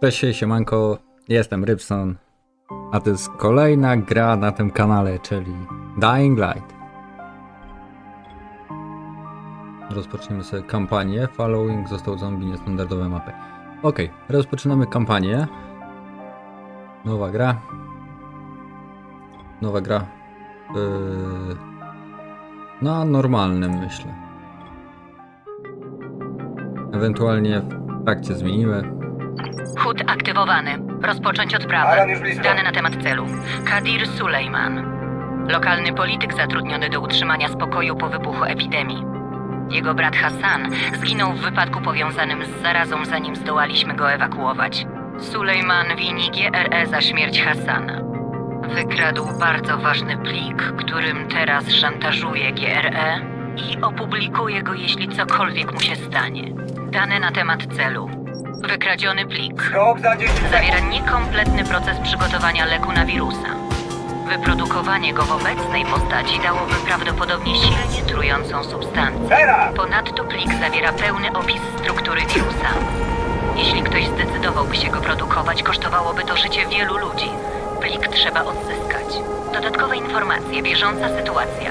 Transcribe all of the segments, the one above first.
Cześć, siemanko, jestem Rybson, a to jest kolejna gra na tym kanale, czyli Dying Light. Rozpoczniemy sobie kampanię. Following został zombie niestandardowe mapy. Ok, rozpoczynamy kampanię. Nowa gra. Nowa gra. Yy, na normalnym myślę. Ewentualnie w trakcie zmieniły. Hut aktywowany. Rozpocząć odprawę. Alan już blisko. Dane na temat celu. Kadir Sulejman. Lokalny polityk zatrudniony do utrzymania spokoju po wybuchu epidemii. Jego brat Hassan zginął w wypadku powiązanym z zarazą, zanim zdołaliśmy go ewakuować. Sulejman wini GRE za śmierć Hassana. Wykradł bardzo ważny plik, którym teraz szantażuje GRE i opublikuje go, jeśli cokolwiek mu się stanie. Dane na temat celu. Wykradziony plik Skok za 10 zawiera niekompletny proces przygotowania leku na wirusa. Wyprodukowanie go w obecnej postaci dałoby prawdopodobnie silnie trującą substancję. Teraz! Ponadto plik zawiera pełny opis struktury wirusa. Jeśli ktoś zdecydowałby się go produkować, kosztowałoby to życie wielu ludzi. Plik trzeba odzyskać. Dodatkowe informacje, bieżąca sytuacja.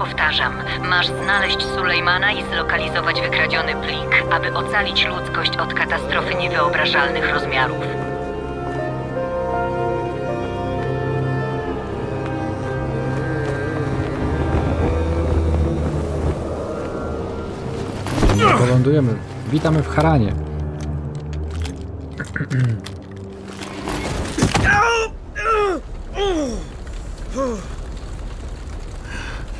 Powtarzam, masz znaleźć Sulejmana i zlokalizować wykradziony plik, aby ocalić ludzkość od katastrofy niewyobrażalnych rozmiarów. Polądujemy. Witamy w Haranie.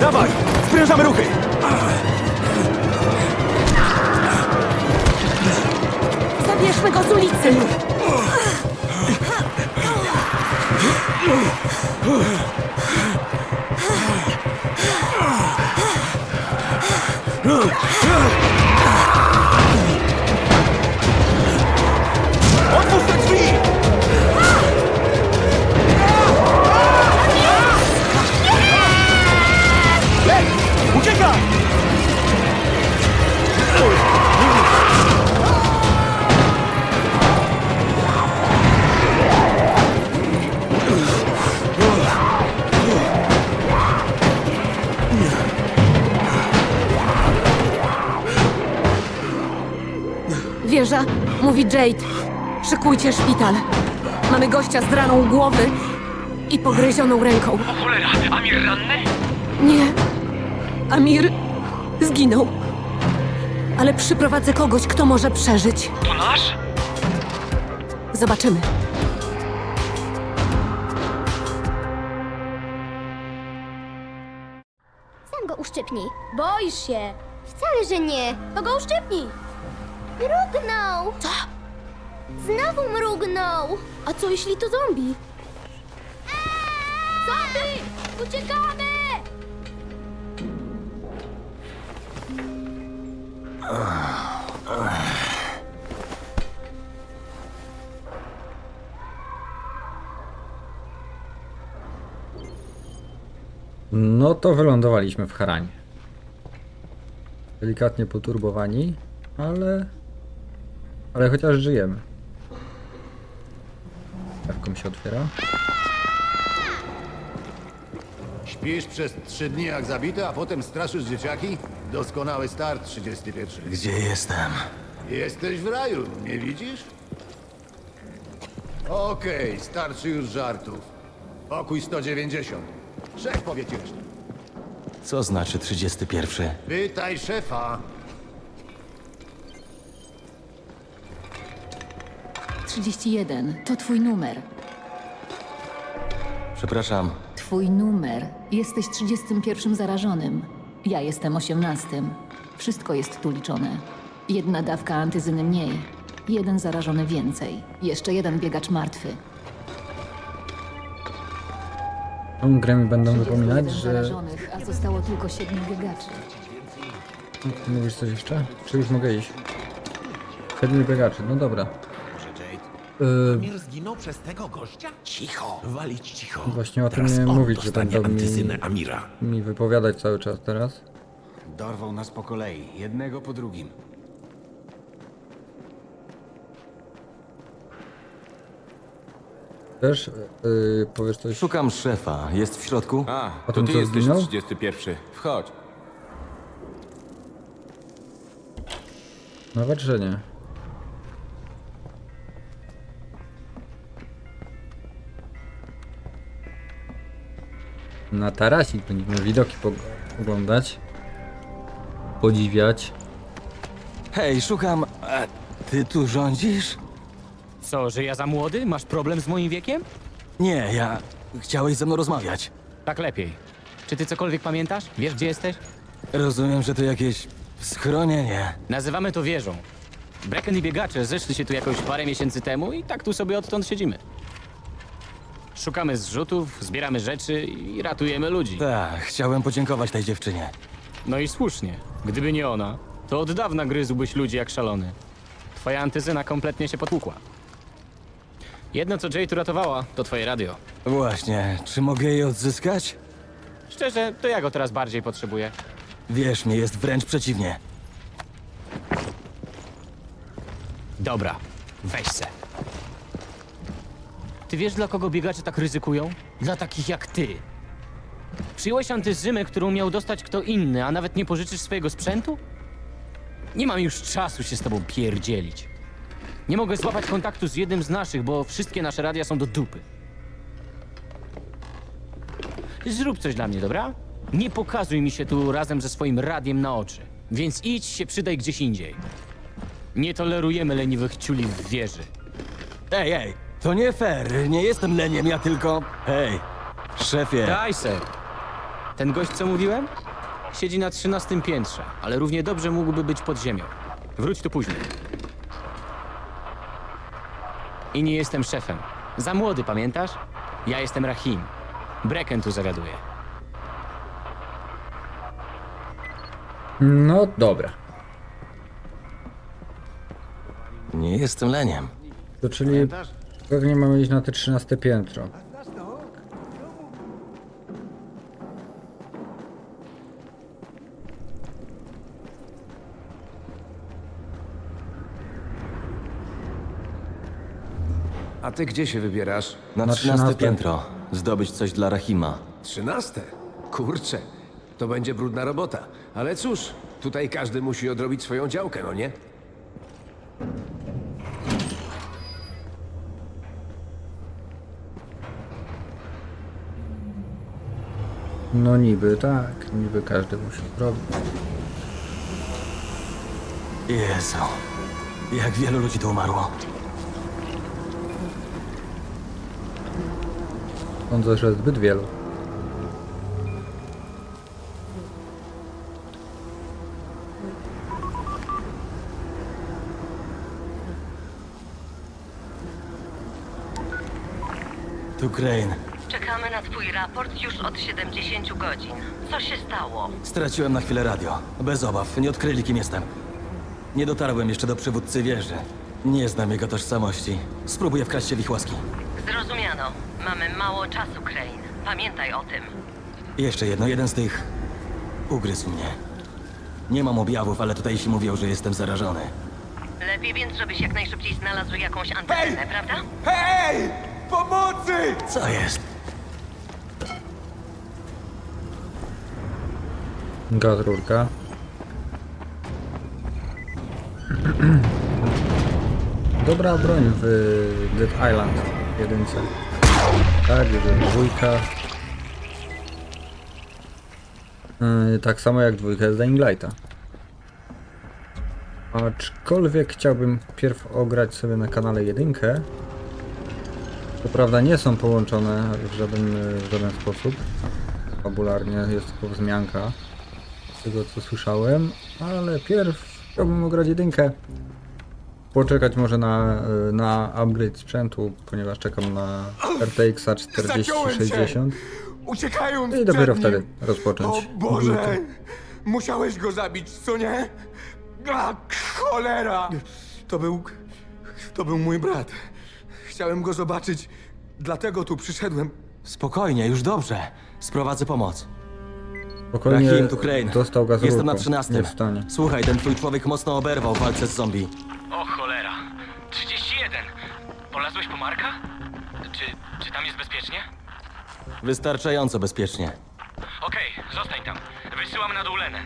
Dawaj! Sprężamy ruchy! Zabierzmy go z ulicy! Ah! Jade. Szykujcie szpital. Mamy gościa z raną głowy i pogryzioną ręką. O cholera, Amir ranny? Nie. Amir zginął. Ale przyprowadzę kogoś, kto może przeżyć. To nasz? Zobaczymy. Sam go uszczypnij. Boisz się. Wcale, że nie. To go uszczypnij. Mrugnął. Co? Znowu mrugnął. A co jeśli to zombie? Zombie! Uciekamy! No to wylądowaliśmy w Haranie. Delikatnie poturbowani, ale... Ale chociaż żyjemy. Dawką się otwiera. Śpisz przez trzy dni jak zabity, a potem straszysz dzieciaki? Doskonały start, 31. Gdzie jestem? Jesteś w raju, nie widzisz? Okej, starczy już żartów. Pokój 190. Szef powie ci resztę. Co znaczy 31? Pytaj szefa. 31. To twój numer. Przepraszam. Twój numer. Jesteś 31 zarażonym. Ja jestem 18. Wszystko jest tu liczone. Jedna dawka antyzyny mniej. Jeden zarażony więcej. Jeszcze jeden biegacz martwy. Tą grę mi będą 31 wypominać, że... zarażonych, a zostało tylko 7 biegaczy. Mówisz coś jeszcze? Czy już mogę iść? Siedmiu biegaczy, no dobra. Mir zginął przez tego gościa? Cicho, walić cicho. Właśnie o tym Teraz miałem on mówić, że dostanie będą mi- antyzynę Amira. mi wypowiadać cały czas teraz. Dorwał nas po kolei, jednego po drugim. Też yy, powiesz coś Szukam szefa. Jest w środku? A, o to tym, ty co jesteś zginął? 31. Wchodź. Nawet, że nie. Na tarasik będziemy widoki oglądać. Podziwiać. Hej, szukam... A ty tu rządzisz? Co, że ja za młody? Masz problem z moim wiekiem? Nie, ja... Chciałeś ze mną rozmawiać. Tak lepiej. Czy ty cokolwiek pamiętasz? Wiesz, gdzie jesteś? Rozumiem, że to jakieś schronienie. Nazywamy to wieżą. Brecken i biegacze zeszli się tu jakoś parę miesięcy temu i tak tu sobie odtąd siedzimy. Szukamy zrzutów, zbieramy rzeczy i ratujemy ludzi. Tak, chciałem podziękować tej dziewczynie. No i słusznie. Gdyby nie ona, to od dawna gryzłbyś ludzi jak szalony. Twoja antyzyna kompletnie się potłukła. Jedno, co Jade uratowała, to twoje radio. Właśnie, czy mogę jej odzyskać? Szczerze, to ja go teraz bardziej potrzebuję. Wierz mi, jest wręcz przeciwnie. Dobra, weź se. Ty wiesz, dla kogo biegacze tak ryzykują? Dla takich jak ty. Przyjąłeś antyzymę, którą miał dostać kto inny, a nawet nie pożyczysz swojego sprzętu? Nie mam już czasu się z tobą pierdzielić. Nie mogę złapać kontaktu z jednym z naszych, bo wszystkie nasze radia są do dupy. Zrób coś dla mnie, dobra? Nie pokazuj mi się tu razem ze swoim radiem na oczy. Więc idź się przydaj gdzieś indziej. Nie tolerujemy leniwych ciuli w wieży. Ej, ej, to nie fair, nie jestem leniem, ja tylko... Hej, szefie, Daj se! Ten gość, co mówiłem? Siedzi na trzynastym piętrze, ale równie dobrze mógłby być pod ziemią. Wróć tu później. I nie jestem szefem. Za młody, pamiętasz? Ja jestem Rahim. Brecken tu zawiaduje. No dobra. nie jestem leniem. To czyli pewnie mamy iść na te 13 piętro. A ty gdzie się wybierasz? Na, Na 13 13. piętro. Zdobyć coś dla Rahima. Trzynaste? Kurczę, to będzie brudna robota. Ale cóż, tutaj każdy musi odrobić swoją działkę, no nie? No niby tak, niby każdy musi robić. Jezu, jak wielu ludzi tu umarło. Sądzę, że zbyt wielu. Tu Crane. Na twój raport już od 70 godzin. Co się stało? Straciłem na chwilę radio. Bez obaw, nie odkryli kim jestem. Nie dotarłem jeszcze do przywódcy wieży. Nie znam jego tożsamości. Spróbuję wkraść się w ich łaski. Zrozumiano. Mamy mało czasu, Crane. Pamiętaj o tym. Jeszcze jedno, jeden z tych ugryzł mnie. Nie mam objawów, ale tutaj się mówią, że jestem zarażony. Lepiej więc, żebyś jak najszybciej znalazł jakąś antynę, prawda? Co jest? Gaz rurka. Dobra broń w Dead Island jedynce. Tak, jest dwójka. Yy, tak samo jak dwójka z Dying Lighta. Aczkolwiek chciałbym pierw ograć sobie na kanale jedynkę. Co prawda nie są połączone w żaden, w żaden sposób. Fabularnie jest tylko wzmianka tego co słyszałem, ale pierw chciałbym ograć jedynkę. Poczekać może na, na upgrade sprzętu, ponieważ czekam na RTX 4060 Uciekając i dopiero wtedy rozpocząć. O Boże! gluty. Musiałeś go zabić, co nie? A, cholera! To był... To był mój brat. Chciałem go zobaczyć, dlatego tu przyszedłem. Spokojnie, już dobrze. Sprowadzę pomoc. Spokojnie Rahim, tu Crane. dostał gaz Jestem na rurką. 13. Jest w stanie. Słuchaj, ten twój człowiek mocno oberwał w walce z zombie. O cholera. 31. Polazłeś po Marka? Czy, czy tam jest bezpiecznie? Wystarczająco bezpiecznie. Okej, zostań tam. Wysyłam na dół Lenę.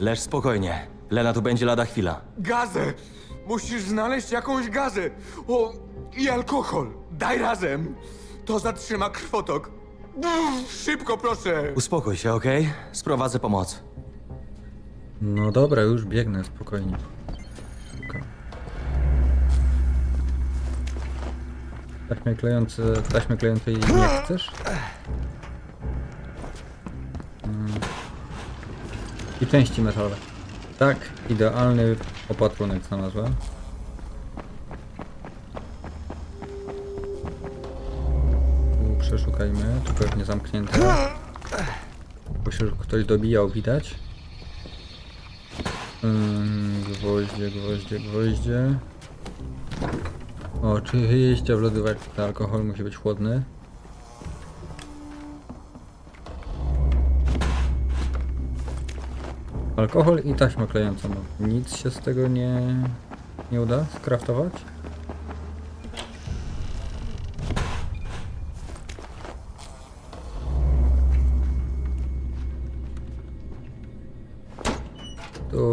Leż spokojnie. Lena tu będzie lada chwila. Gazę! Musisz znaleźć jakąś gazę. O, i alkohol. Daj razem. To zatrzyma krwotok. Uff, Szybko, proszę. Uspokój się, okej? Sprowadzę pomoc. No dobra, już biegnę spokojnie. Tylko. Taśmy klejące, taśmy klejącej nie chcesz? Mm. I części metalowe. Tak, idealny opatrunek znalazłem. Przeszukajmy, tu pewnie zamknięte. Bo się ktoś dobijał, widać. Ym, Gwoździe, gwoździe, gwoździe. Oczywiście w lodówce alkohol musi być chłodny. Alkohol i taśma klejąca. No, nic się z tego nie, nie uda skraftować.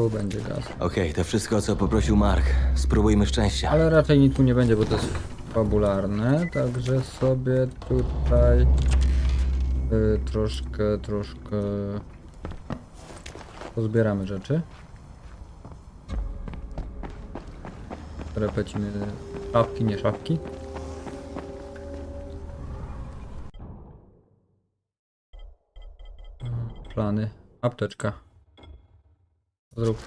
Tu będzie gaz. Okej, to wszystko, co poprosił Mark. Spróbujmy szczęścia. Ale raczej nic tu nie będzie, bo to jest fabularne, także sobie tutaj y, troszkę, troszkę pozbieramy rzeczy. Repecimy szafki, nie szafki. Plany. Apteczka. Zrób.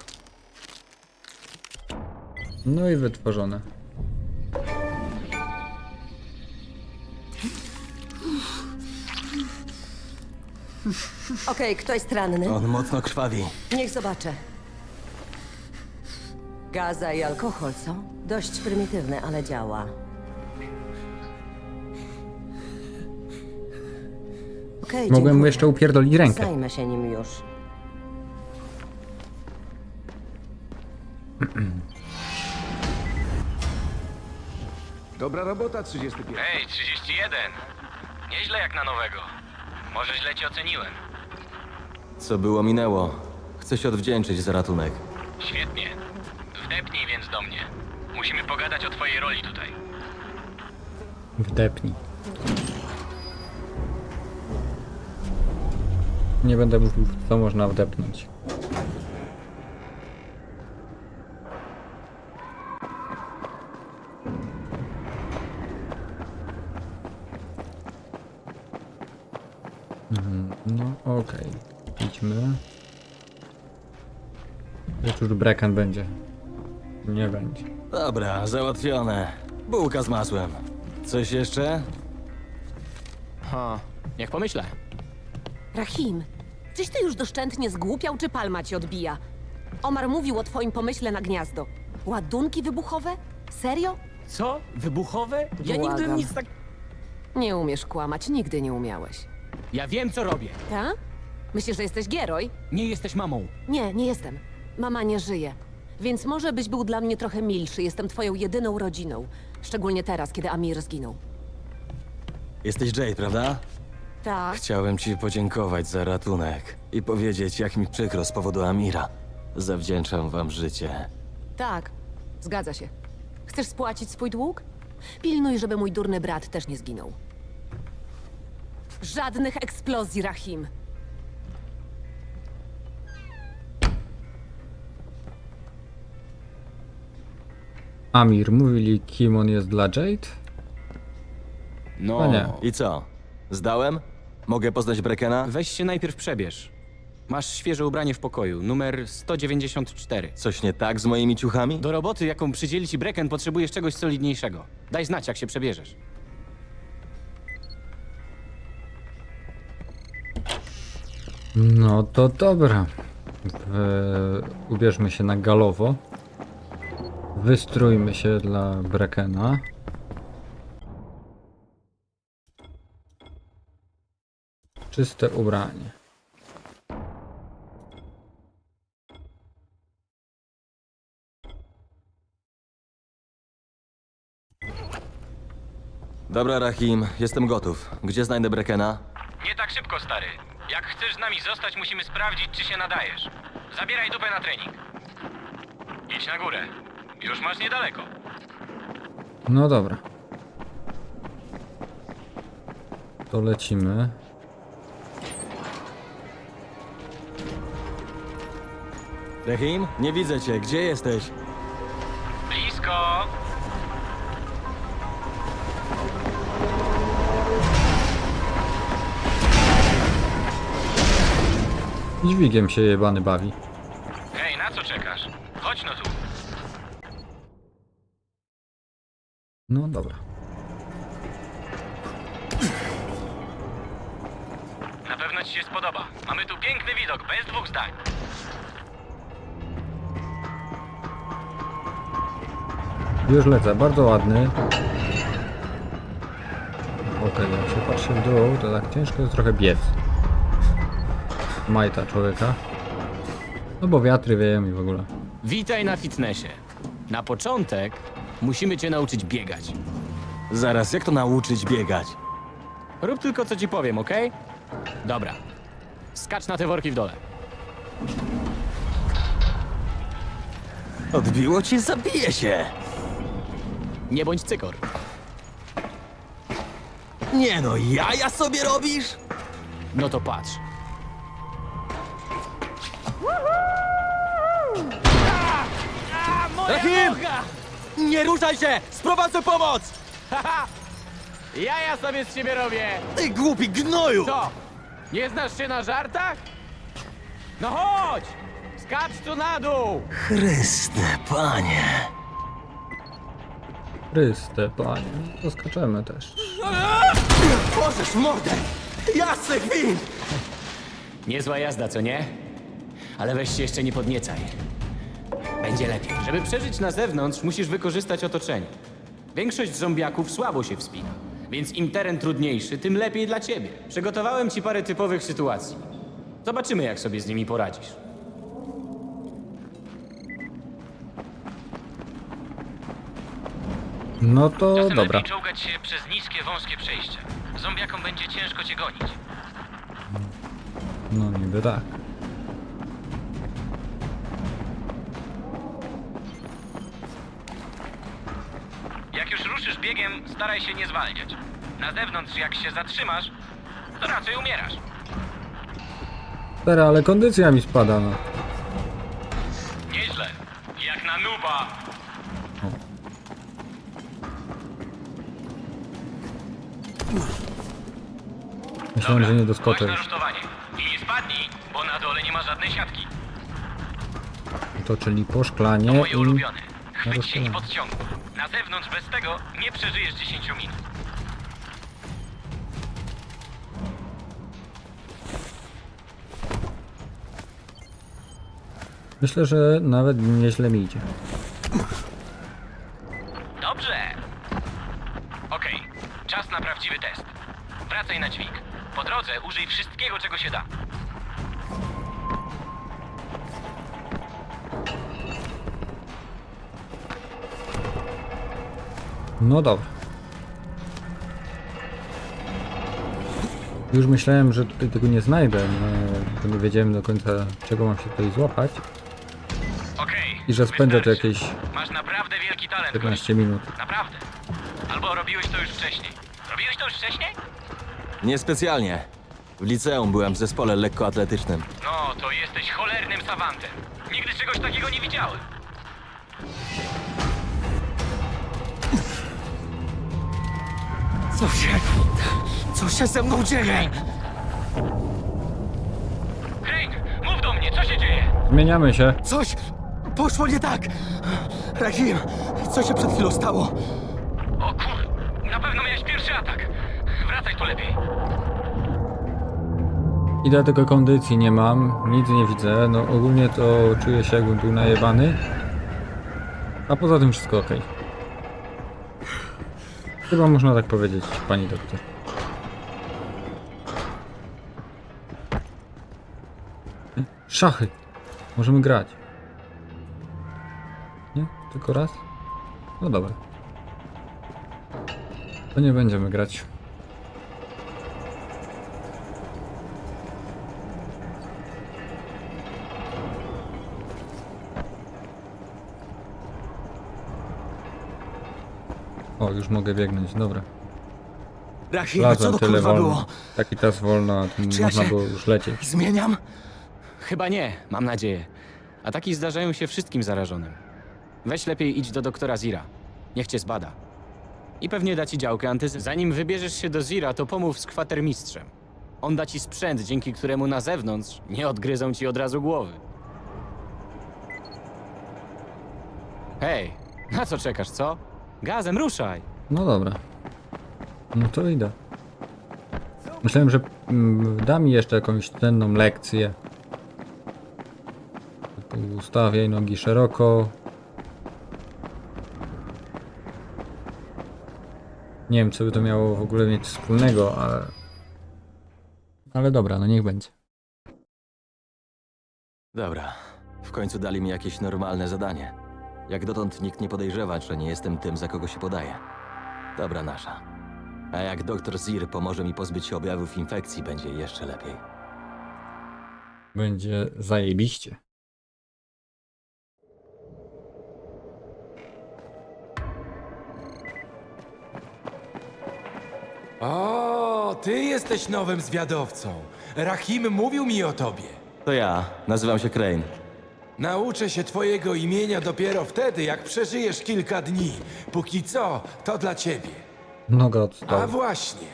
No i wytworzone. Okej, kto jest ranny? On mocno krwawi. Niech zobaczę. Gaza i alkohol, co? Dość prymitywne, ale działa. Okej, Mogłem mu dziękuję. jeszcze upierdolić rękę. Zajmę się nim już. Dobra robota, 31. Hej, 31. Nieźle jak na nowego. Może źle cię oceniłem. Co było, minęło. Chcę się odwdzięczyć za ratunek. Świetnie. Wdepnij więc do mnie. Musimy pogadać o twojej roli tutaj. Wdepnij. Nie będę mówił, co można wdepnąć. Wieczór brekan będzie. Nie będzie. Dobra, załatwione. Bułka z masłem. Coś jeszcze? Ha, niech pomyślę. Rahim, czyś ty już doszczętnie zgłupiał, czy palma ci odbija? Omar mówił o twoim pomyśle na gniazdo. Ładunki wybuchowe? Serio? Co? Wybuchowe? Ja nigdy Błagam. nic tak... Nie umiesz kłamać, nigdy nie umiałeś. Ja wiem, co robię. Ta? Myślisz, że jesteś Gieroj? Nie jesteś mamą. Nie, nie jestem. Mama nie żyje. Więc może byś był dla mnie trochę milszy. Jestem twoją jedyną rodziną. Szczególnie teraz, kiedy Amir zginął. Jesteś Jade, prawda? Tak. Chciałem ci podziękować za ratunek i powiedzieć, jak mi przykro z powodu Amira. Zawdzięczam wam życie. Tak, zgadza się. Chcesz spłacić swój dług? Pilnuj, żeby mój durny brat też nie zginął. Żadnych eksplozji, Rahim. Amir, mówili kim on jest dla Jade? No, No nie. I co? Zdałem? Mogę poznać Brekena? weź się najpierw przebierz. Masz świeże ubranie w pokoju, numer 194. Coś nie tak z moimi ciuchami? Do roboty, jaką przydzieli ci Brecken, potrzebujesz czegoś solidniejszego. Daj znać, jak się przebierzesz. No to dobra. W... Ubierzmy się na galowo. Wystrójmy się dla Brekena. Czyste ubranie. Dobra, Rahim, jestem gotów. Gdzie znajdę Brekena? Nie tak szybko, stary. Jak chcesz z nami zostać, musimy sprawdzić, czy się nadajesz. Zabieraj dupę na trening. Idź na górę. Już masz niedaleko. No dobra. To lecimy. Rahim? Nie widzę cię. Gdzie jesteś? Blisko! Dźwigiem się jebany bawi. Hej, na co czekasz? Chodź no tu. No dobra. Na pewno ci się spodoba. Mamy tu piękny widok, bez dwóch zdań. Już lecę, bardzo ładny. Okej, jak się patrzy w dół, to tak ciężko jest trochę biec. Majta człowieka. No bo wiatry wieją i w ogóle. Witaj na fitnessie. Na początek musimy cię nauczyć biegać. Zaraz, jak to nauczyć biegać? Rób tylko co ci powiem, okej? Dobra. Skacz na te worki w dole. Odbiło cię? Zabiję się! Nie bądź cykor. Nie no, jaja sobie robisz? No to patrz. Rahim! Nie ruszaj się! Sprowadzę pomoc! Ja ja sobie z ciebie robię! Ty głupi gnoju! Co? Nie znasz się na żartach? No chodź! Skacz tu na dół! Chryste, panie. Chryste, panie. To skaczemy też. Możesz w mordę! Jasny gwint! Niezła jazda, co nie? Ale weź się jeszcze nie podniecaj. Będzie lepiej. Żeby przeżyć na zewnątrz, musisz wykorzystać otoczenie. Większość zombiaków słabo się wspina, więc im teren trudniejszy, tym lepiej dla ciebie. Przygotowałem ci parę typowych sytuacji. Zobaczymy, jak sobie z nimi poradzisz. No to Czasem dobra. lepiej czołgać się przez niskie, wąskie przejścia. Zombiakom będzie ciężko cię gonić. No niby tak. Biegiem, staraj się nie zwalniać. Na zewnątrz, jak się zatrzymasz, to raczej umierasz. Stary, ale kondycja mi spada, no. Nieźle. Jak na nuba. Myślałem, że nie doskoczę Chodź na już. rusztowanie. I nie spadnij, bo na dole nie ma żadnej siatki. To czyli po szklanie moje i... ulubione. Chwyć się i rozstrzelanie. podciągnij. Zewnątrz bez tego nie przeżyjesz 10 minut. Myślę, że nawet nieźle mi idzie. Dobrze. Okej, czas na prawdziwy test. Wracaj na dźwig. Po drodze użyj wszystkiego, czego się da. No dobra. Już myślałem, że tutaj tego nie znajdę, no, bo nie wiedziałem do końca czego mam się tutaj złapać Okej. i że spędzę tu jakieś Masz naprawdę wielki talent, 15 minut. Naprawdę. Albo robiłeś to już wcześniej. Robiłeś to już wcześniej? Niespecjalnie. W liceum byłem w zespole lekkoatletycznym. No, to jesteś cholernym savantem. Nigdy czegoś takiego nie widziałem. Co się... Co się ze mną dzieje? Crane, mów do mnie, co się dzieje? Zmieniamy się. Coś poszło nie tak. Rahim, co się przed chwilą stało? O kur... Na pewno miałeś pierwszy atak. Wracaj tu lepiej. Ile tego kondycji nie mam, nic nie widzę, no ogólnie to czuję się jakbym był najebany. A poza tym wszystko ok. Chyba można tak powiedzieć, pani doktor. Szachy! Możemy grać. Nie? Tylko raz? No dobra. To nie będziemy grać. O, już mogę biegnąć, dobra. Rahim, co Lazłem to tyle kurwa wolno. było? Taki czas wolno, a tu Czy ja można się- było już lecieć. Zmieniam? Chyba nie, mam nadzieję. Ataki zdarzają się wszystkim zarażonym. Weź lepiej idź do doktora Zira. Niech cię zbada. I pewnie da ci działkę antyzy. Zanim wybierzesz się do Zira, to pomów z kwatermistrzem. On da ci sprzęt, dzięki któremu na zewnątrz nie odgryzą ci od razu głowy. Hej, na co czekasz, co? Gazem ruszaj! No dobra. No to idę. Myślałem, że mm, da mi jeszcze jakąś cenną lekcję. Typu Ustawiaj nogi szeroko. Nie wiem, co by to miało w ogóle mieć wspólnego, ale... Ale dobra, no niech będzie. Dobra, w końcu dali mi jakieś normalne zadanie. Jak dotąd nikt nie podejrzewa, że nie jestem tym, za kogo się podaję. Dobra nasza. A jak doktor Zir pomoże mi pozbyć się objawów infekcji, będzie jeszcze lepiej. Będzie zajebiście. O, ty jesteś nowym zwiadowcą. Rahim mówił mi o tobie. To ja, nazywam się Crane. Nauczę się twojego imienia dopiero wtedy, jak przeżyjesz kilka dni. Póki co, to dla ciebie. Noga A właśnie.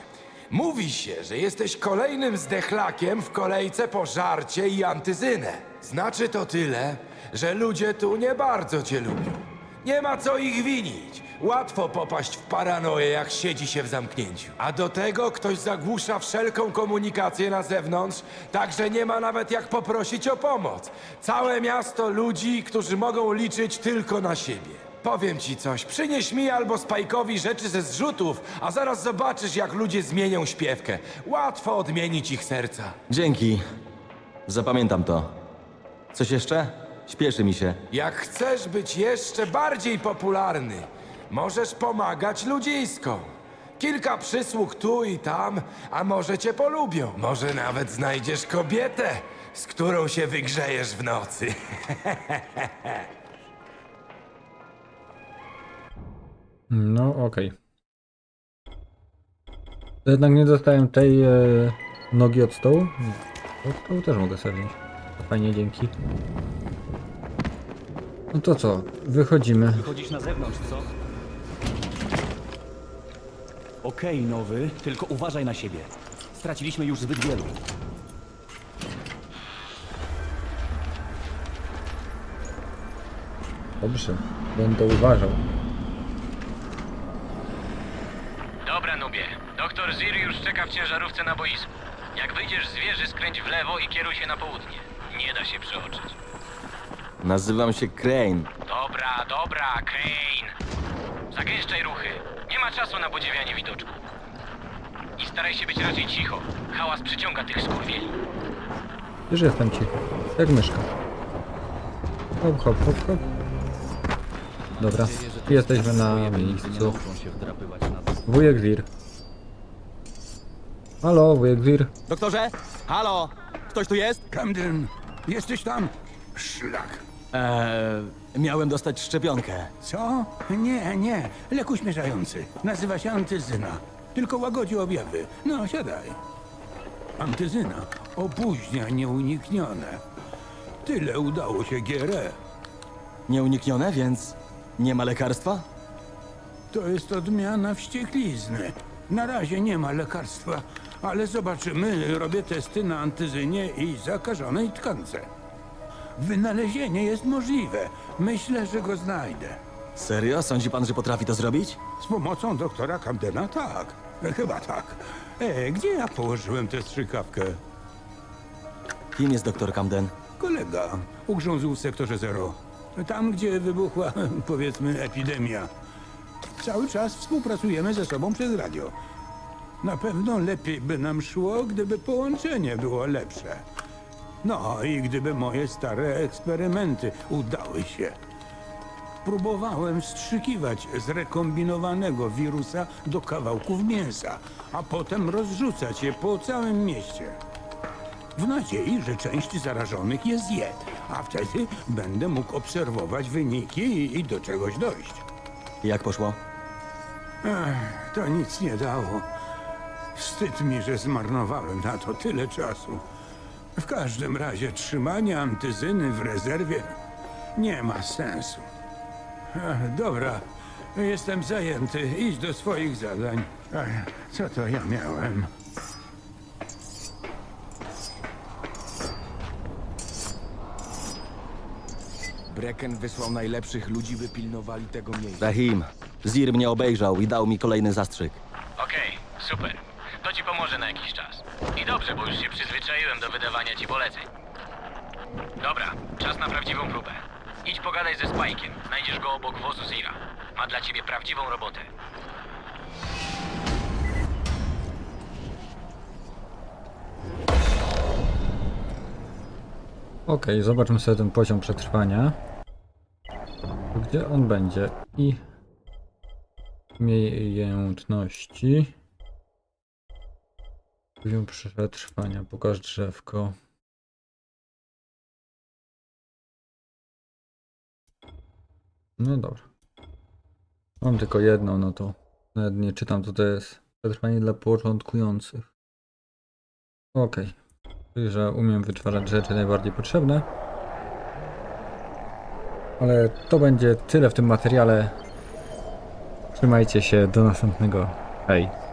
Mówi się, że jesteś kolejnym zdechlakiem w kolejce po żarcie i antyzynę. Znaczy to tyle, że ludzie tu nie bardzo cię lubią. Nie ma co ich winić. Łatwo popaść w paranoję, jak siedzi się w zamknięciu. A do tego ktoś zagłusza wszelką komunikację na zewnątrz, także nie ma nawet jak poprosić o pomoc. Całe miasto ludzi, którzy mogą liczyć tylko na siebie. Powiem ci coś, przynieś mi albo Spajkowi rzeczy ze zrzutów, a zaraz zobaczysz, jak ludzie zmienią śpiewkę. Łatwo odmienić ich serca. Dzięki. Zapamiętam to. Coś jeszcze? Śpieszy mi się. Jak chcesz być jeszcze bardziej popularny, możesz pomagać ludziskom. Kilka przysług tu i tam, a może cię polubią. Może nawet znajdziesz kobietę, z którą się wygrzejesz w nocy. No okej. To Jednak nie dostałem tej e, nogi od stołu? Nie. Od stołu też mogę sobie wziąć. To fajnie, dzięki. No to co? Wychodzimy. Wychodzisz na zewnątrz, co? Okej, nowy, tylko uważaj na siebie. Straciliśmy już zbyt wielu. Dobrze. Będę uważał. Dobra, Nubie. Doktor Zir już czeka w ciężarówce na boisku. Jak wyjdziesz z wieży, skręć w lewo i kieruj się na południe. Nie da się przeoczyć. Nazywam się Crane. Dobra, dobra, Crane. Zagęszczaj ruchy. Nie ma czasu na podziwianie widoczku. I staraj się być raczej cicho. Hałas przyciąga tych skurwieli. Już jestem cichy. Jak myszka. Hop, hop, hop, hop. Dobra. Jesteśmy na miejscu. Wujek Wir. Halo, wujek Wir. Doktorze? Halo? Ktoś tu jest? Camden, jesteś tam? Szlak. Eee, miałem dostać szczepionkę. Co? Nie, nie. Lek uśmierzający. Nazywa się antyzyna. Tylko łagodzi objawy. No, siadaj. Antyzyna opóźnia nieuniknione. Tyle udało się GRE. Nieuniknione, więc nie ma lekarstwa? To jest odmiana wścieklizny. Na razie nie ma lekarstwa, ale zobaczymy. Robię testy na antyzynie i zakażonej tkance. Wynalezienie jest możliwe. Myślę, że go znajdę. Serio? Sądzi pan, że potrafi to zrobić? Z pomocą doktora Camdena tak. Chyba tak. E, gdzie ja położyłem tę strzykawkę? Kim jest doktor Camden? Kolega ugrzązł w sektorze zero. Tam, gdzie wybuchła, powiedzmy, epidemia. Cały czas współpracujemy ze sobą przez radio. Na pewno lepiej by nam szło, gdyby połączenie było lepsze. No i gdyby moje stare eksperymenty udały się. Próbowałem wstrzykiwać zrekombinowanego wirusa do kawałków mięsa, a potem rozrzucać je po całym mieście. W nadziei, że część zarażonych je zje, a wtedy będę mógł obserwować wyniki i, i do czegoś dojść. Jak poszło? Ech, to nic nie dało. Wstyd mi, że zmarnowałem na to tyle czasu. W każdym razie trzymanie antyzyny w rezerwie nie ma sensu. Dobra, jestem zajęty. Idź do swoich zadań. Co to ja miałem? Brecken wysłał najlepszych ludzi, by pilnowali tego miejsca. Rahim, Zir mnie obejrzał i dał mi kolejny zastrzyk. Okej, super. To ci pomoże na jakiś czas. I dobrze, bo już się przyzwyczaiłem do wydawania ci poleceń. Dobra, czas na prawdziwą próbę. Idź pogadaj ze Spajkiem. Znajdziesz go obok wozu Zira. Ma dla ciebie prawdziwą robotę. Okej, zobaczmy sobie ten poziom przetrwania. Gdzie on będzie? I umiejętności. Poziom przetrwania. Pokaż drzewko. No dobra. Mam tylko jedną, no to nawet nie czytam co to jest. Przetrwanie dla początkujących. Okej. Czyli, że umiem wytwarzać rzeczy najbardziej potrzebne. Ale to będzie tyle w tym materiale. Trzymajcie się, do następnego. Hej.